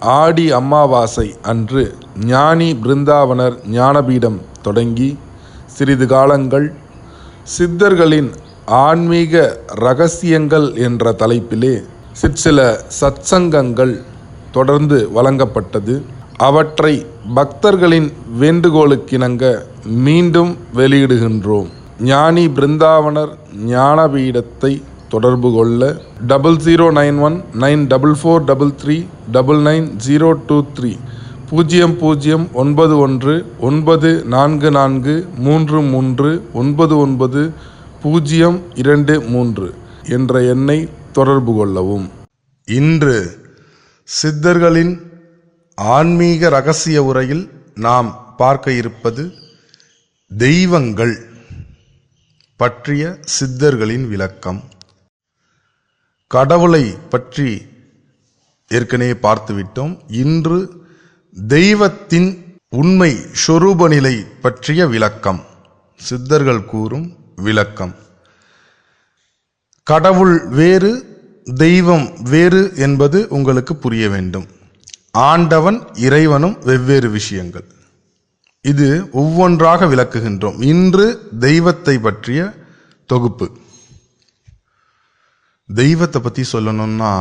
ஆடி அமாவாசை அன்று ஞானி பிருந்தாவனர் ஞானபீடம் தொடங்கி சிறிது காலங்கள் சித்தர்களின் ஆன்மீக ரகசியங்கள் என்ற தலைப்பிலே சிற்சில சத்சங்கங்கள் தொடர்ந்து வழங்கப்பட்டது. அவற்றை பக்தர்களின் வேண்டுகோளுக்கிணங்க மீண்டும் வெளியிடுகின்றோம். ஞானி பிருந்தாவனர் ஞானபீடத்தை தொடர்பு கொள்ள double zero nine one nine double four double three double nine zero two three பூஜ்ஜியம் பூஜ்ஜியம் ஒன்பது ஒன்று ஒன்பது நான்கு நான்கு மூன்று மூன்று ஒன்பது ஒன்பது பூஜ்ஜியம் இரண்டு மூன்று என்ற எண்ணை தொடர்பு கொள்ளவும். இன்று சித்தர்களின் ஆன்மீக ரகசிய உரையில் நாம் பார்க்க இருப்பது தெய்வங்கள் பற்றிய சித்தர்களின் விளக்கம். கடவுளை பற்றி ஏற்கனவே பார்த்துவிட்டோம். இன்று தெய்வத்தின் உண்மை சொரூப நிலை பற்றிய விளக்கம். சித்தர்கள் கூறும் விளக்கம். கடவுள் வேறு தெய்வம் வேறு என்பது உங்களுக்கு புரிய வேண்டும். ஆண்டவன் இறைவனும் வெவ்வேறு விஷயங்கள். இது ஒவ்வொன்றாக விளக்குகின்றோம். இன்று தெய்வத்தை பற்றிய தொகுப்பு. தெய்வத்தை பற்றி சொல்லணும்னா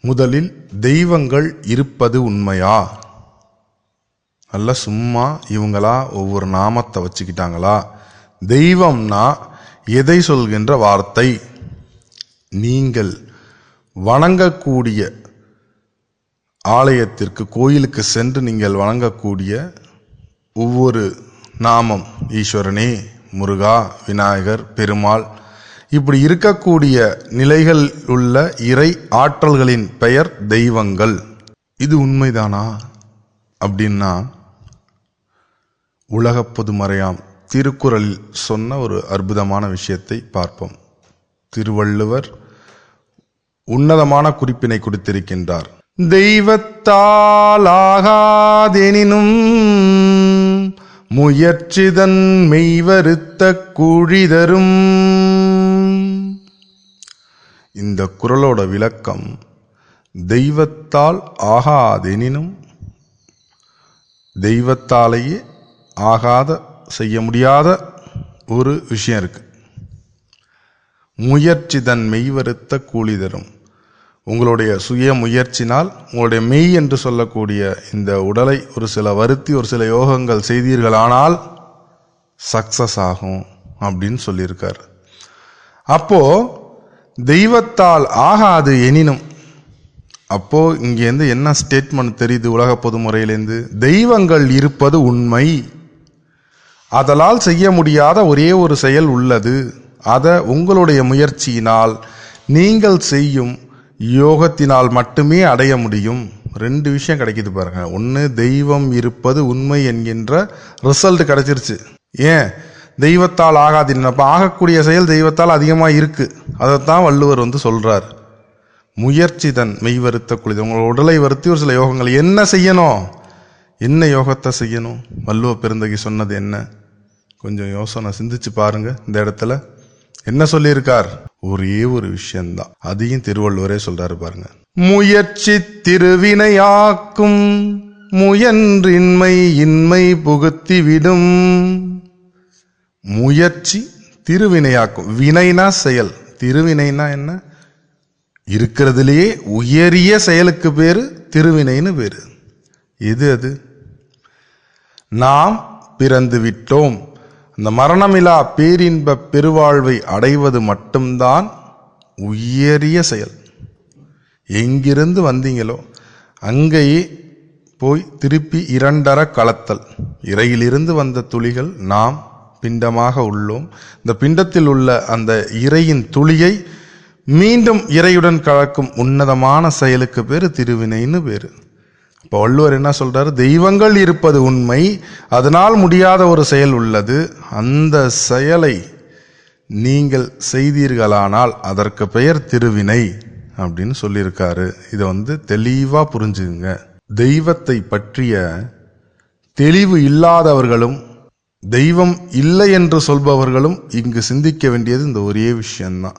முதலில் தெய்வங்கள் இருப்பது உண்மையா? அல்ல சும்மா இவங்களா ஒவ்வொரு நாமத்தை வச்சுக்கிட்டாங்களா? தெய்வம்னா எதை சொல்கின்ற வார்த்தை? நீங்கள் வணங்கக்கூடிய ஆலயத்திற்கு கோயிலுக்கு சென்று நீங்கள் வணங்கக்கூடிய ஒவ்வொரு நாமம் ஈஸ்வரனே முருகா விநாயகர் பெருமாள் இப்படி இருக்கக்கூடிய நிலைகள் உள்ள இறை ஆற்றல்களின் பெயர் தெய்வங்கள். இது உண்மைதானா? அப்படின்னா உலக பொதுமறையாம் திருக்குறளில் சொன்ன ஒரு அற்புதமான விஷயத்தை பார்ப்போம். திருவள்ளுவர் உன்னதமான குறிப்பினை கொடுத்திருக்கின்றார். தெய்வத்தால் ஆகாதெனினும் முயற்சிதன் மெய்வருத்த குழிதரும் இந்த குரலோட விளக்கம் தெய்வத்தால் ஆகாதெனினும் தெய்வத்தாலேயே ஆகாத செய்ய முடியாத ஒரு விஷயம் இருக்கு. முயற்சி தன் மெய்வருத்த கூலி தரும். உங்களுடைய சுய முயற்சினால் உங்களுடைய மெய் என்று சொல்லக்கூடிய இந்த உடலை ஒரு சில வருத்தி ஒரு சில யோகங்கள் செய்தீர்களானால் சக்சஸ் ஆகும் அப்படின்னு சொல்லியிருக்கார். அப்போ தெய்வத்தால் ஆகாது எனினும் அப்போ இங்கேருந்து என்ன ஸ்டேட்மெண்ட் தெரியுது உலக பொதுமுறையிலேருந்து தெய்வங்கள் இருப்பது உண்மை. அதலால் செய்ய முடியாத ஒரே ஒரு செயல் உள்ளது. அதை உங்களுடைய முயற்சியினால் நீங்கள் செய்யும் யோகத்தினால் மட்டுமே அடைய முடியும். ரெண்டு விஷயம் கிடைக்கிது பாருங்க. ஒன்று தெய்வம் இருப்பது உண்மை என்கின்ற ரிசல்ட் கிடைச்சிருச்சு. ஏன்? தெய்வத்தால் ஆகாது அப்போ ஆகக்கூடிய செயல் தெய்வத்தால் அதிகமாக இருக்குது அதைத்தான் வள்ளுவர் வந்து சொல்கிறார் முயற்சி தன் மெய் வருத்த குளிது உங்களோட உடலை வருத்தி ஒரு சில யோகங்கள். என்ன செய்யணும்? என்ன யோகத்தை செய்யணும்? வள்ளுவ பெருந்தகி சொன்னது என்ன? கொஞ்சம் யோசனை சிந்திச்சு பாருங்க இந்த இடத்துல. என்ன சொல்லியிருக்கார்? ஒரே ஒரு விஷயம்தான். அதையும் திருவள்ளுவரே சொல்றாரு பாருங்க. முயற்சி திருவினையாக்கும் முயன்றின்மை இன்மை புகுத்தி விடும். முயற்சி திருவினையாக்கும். வினைனா செயல். திருவினைனா என்ன? இருக்கிறதுலேயே உயரிய செயலுக்கு பேர் திருவினைன்னு பேர். எது அது? நாம் பிறந்து விட்டோம் அந்த மரணமிலா பேரின்ப பெருவாழ்வை அடைவது மட்டும்தான் உயரிய செயல். எங்கிருந்து வந்தீங்களோ அங்கேயே போய் திருப்பி இரண்டர கலத்தல். இறையிலிருந்து வந்த துளிகள் நாம் பிண்டமாக உள்ளோம். இந்த பிண்டத்தில் உள்ள அந்த இறையின் துளியை மீண்டும் இறையுடன் கலக்கும் உன்னதமான செயலுக்கு பேர் திருவினைன்னு பேர். இப்போ வள்ளுவர் என்ன சொல்கிறாரு தெய்வங்கள் இருப்பது உண்மை அதனால் முடியாத ஒரு செயல் உள்ளது. அந்த செயலை நீங்கள் செய்தீர்களானால் அதற்கு பெயர் திருவினை அப்படின்னு சொல்லியிருக்காரு. இதை வந்து தெளிவாக புரிஞ்சுங்க தெய்வத்தை பற்றிய தெளிவு இல்லாதவர்களும் தெய்வம் இல்லை என்று சொல்பவர்களும் இங்கு சிந்திக்க வேண்டியது இந்த ஒரே விஷயந்தான்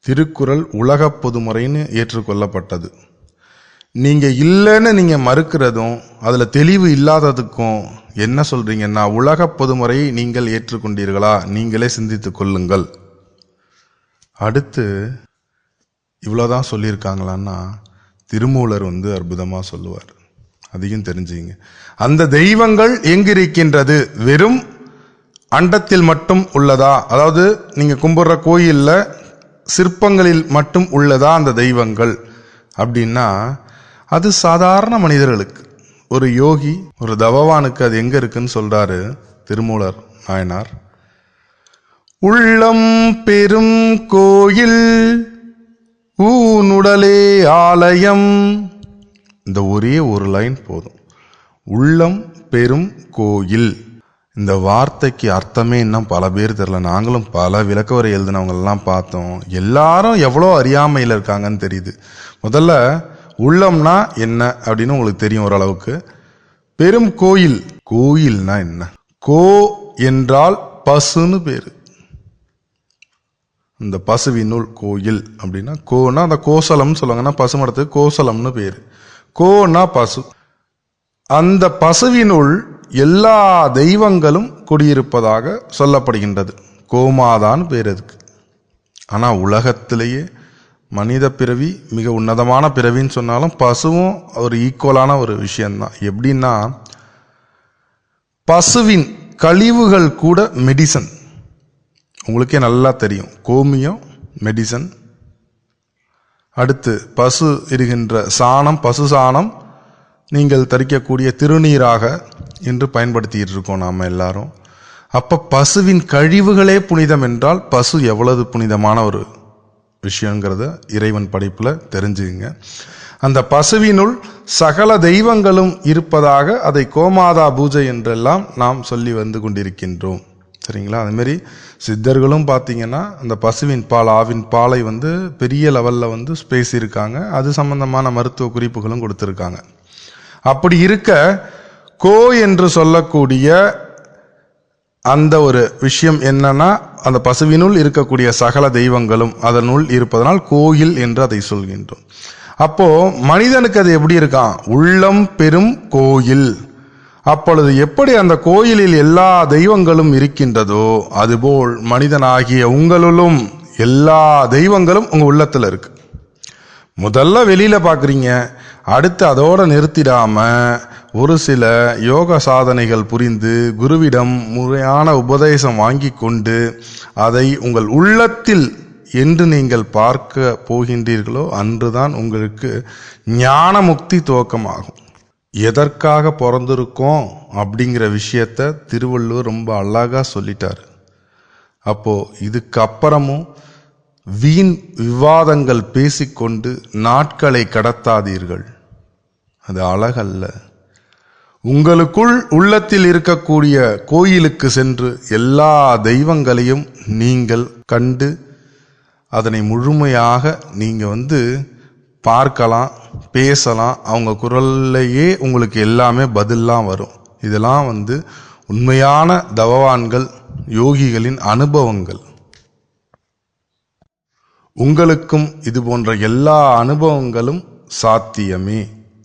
திருக்குறள் உலகப் பொதுமுறைன்னு ஏற்றுக்கொள்ளப்பட்டது. நீங்கள் இல்லைன்னு நீங்கள் மறுக்கிறதும் அதில் தெளிவு இல்லாததுக்கும் என்ன சொல்கிறீங்கன்னா உலக பொதுமுறையை நீங்கள் ஏற்றுக்கொண்டீர்களா? நீங்களே சிந்தித்துக் கொள்ளுங்கள். அடுத்து இவ்வளோதான் சொல்லியிருக்காங்களான்னா திருமூலர் வந்து அற்புதமாக சொல்லுவார். அதையும் தெரிஞ்சுங்க அந்த தெய்வங்கள் எங்கிருக்கின்றது? வெறும் அண்டத்தில் மட்டும் உள்ளதா? அதாவது நீங்கள் கும்பிட்ற கோயிலில் சிற்பங்களில் மட்டும் உள்ளதா அந்த தெய்வங்கள்? அப்படின்னா அது சாதாரண மனிதர்களுக்கு. ஒரு யோகி ஒரு தவவானுக்கு அது எங்கே இருக்குன்னு சொல்கிறாரு திருமூலர் நாயனார். உள்ளம் பெரும் கோயில் ஊனுடலே ஆலயம் இந்த ஒரே ஒரு லைன் போதும். உள்ளம் பெரும் கோயில். இந்த வார்த்தைக்கு அர்த்தமே இன்னும் பல பேர் தெரில நாங்களும் பல விளக்கவரை எழுதினவங்கெல்லாம் பார்த்தோம். எல்லாரும் எவ்வளோ அறியாமையில் இருக்காங்கன்னு தெரியுது. முதல்ல உள்ளம்னா என்ன அப்படின்னு உங்களுக்கு தெரியும் ஓரளவுக்கு. பெரும் கோயில். கோயில்னா என்ன? கோ என்றால் பசுன்னு பேர். இந்த பசுவினுள் கோயில் அப்படின்னா கோனா அந்த கோசலம்னு சொல்லுவாங்கன்னா பசுமடத்துக்கு கோசலம்னு பேர். கோனா பசு. அந்த பசுவினுள் எல்லா தெய்வங்களும் குடியிருப்பதாக சொல்லப்படுகின்றது. கோமாதான் பேர் அதுக்கு. ஆனால் உலகத்திலேயே மனித பிறவி மிக உன்னதமான பிறவின்னு சொன்னாலும் பசுவும் ஒரு ஈக்குவலான ஒரு விஷயந்தான் எப்படின்னா பசுவின் கழிவுகள் கூட மெடிசன் உங்களுக்கே நல்லா தெரியும். கோமியம் மெடிசன் அடுத்து பசு இருக்கின்ற சாணம் பசு சாணம் நீங்கள் தரிக்கக்கூடிய திருநீராக இன்று பயன்படுத்திகிட்டு இருக்கோம் நாம எல்லாரும். அப்போ பசுவின் கழிவுகளே புனிதம் என்றால் பசு எவ்வளவு புனிதமான ஒரு விஷயங்கிறத இறைவன் படிப்பில் தெரிஞ்சுங்க அந்த பசுவினுள் சகல தெய்வங்களும் இருப்பதாக அதை கோமாதா பூஜை என்றெல்லாம் நாம் சொல்லி வந்து கொண்டிருக்கின்றோம். சரிங்களா? அது மாதிரி சித்தர்களும் பார்த்தீங்கன்னா அந்த பசுவின் பால் ஆவின் பாலை வந்து பெரிய லெவலில் வந்து பேசியிருக்காங்க அது சம்பந்தமான மருத்துவ குறிப்புகளும் கொடுத்துருக்காங்க. அப்படி இருக்க கோ என்று சொல்லக்கூடிய அந்த ஒரு விஷயம் என்னன்னா அந்த பசுவினுள் இருக்கக்கூடிய சகல தெய்வங்களும் அதனுள் இருப்பதனால் கோயில் என்று அதை சொல்கின்றோம். அப்போ மனிதனுக்கு அது எப்படி இருக்கான்? உள்ளம் பெரும் கோயில். அப்பொழுது எப்படி அந்த கோயிலில் எல்லா தெய்வங்களும் இருக்கின்றதோ அதுபோல் மனிதனாகிய உங்களுள்ளும் எல்லா தெய்வங்களும் உங்கள் உள்ளத்தில் இருக்கு. முதல்ல வெளியில் பார்க்குறீங்க அடுத்து அதோடு நிறுத்திடாம ஒரு சில யோக சாதனைகள் புரிந்து குருவிடம் முறையான உபதேசம் வாங்கி கொண்டு அதை உங்கள் உள்ளத்தில் என்று நீங்கள் பார்க்க போகின்றீர்களோ அன்றுதான் உங்களுக்கு ஞான முக்தி துவக்கமாகும். எதற்காக பிறந்திருக்கோம் அப்படிங்கிற விஷயத்த திருவள்ளுவர் ரொம்ப அழகாக சொல்லிட்டார். அப்போது இதுக்கு அப்புறமும் வீண் விவாதங்கள் பேசிக்கொண்டு நாட்களை கடத்தாதீர்கள். அது அழகல்ல. உங்களுக்குள் உள்ளத்தில் இருக்கக்கூடிய கோயிலுக்கு சென்று எல்லா தெய்வங்களையும் நீங்கள் கண்டு அதனை முழுமையாக நீங்கள் வந்து பார்க்கலாம் பேசலாம். அவங்க குரல்லையே உங்களுக்கு எல்லாமே பதிலாம் வரும். இதெல்லாம் வந்து உண்மையான தவவான்கள் யோகிகளின் அனுபவங்கள். உங்களுக்கும் இது போன்ற எல்லா அனுபவங்களும் சாத்தியமே.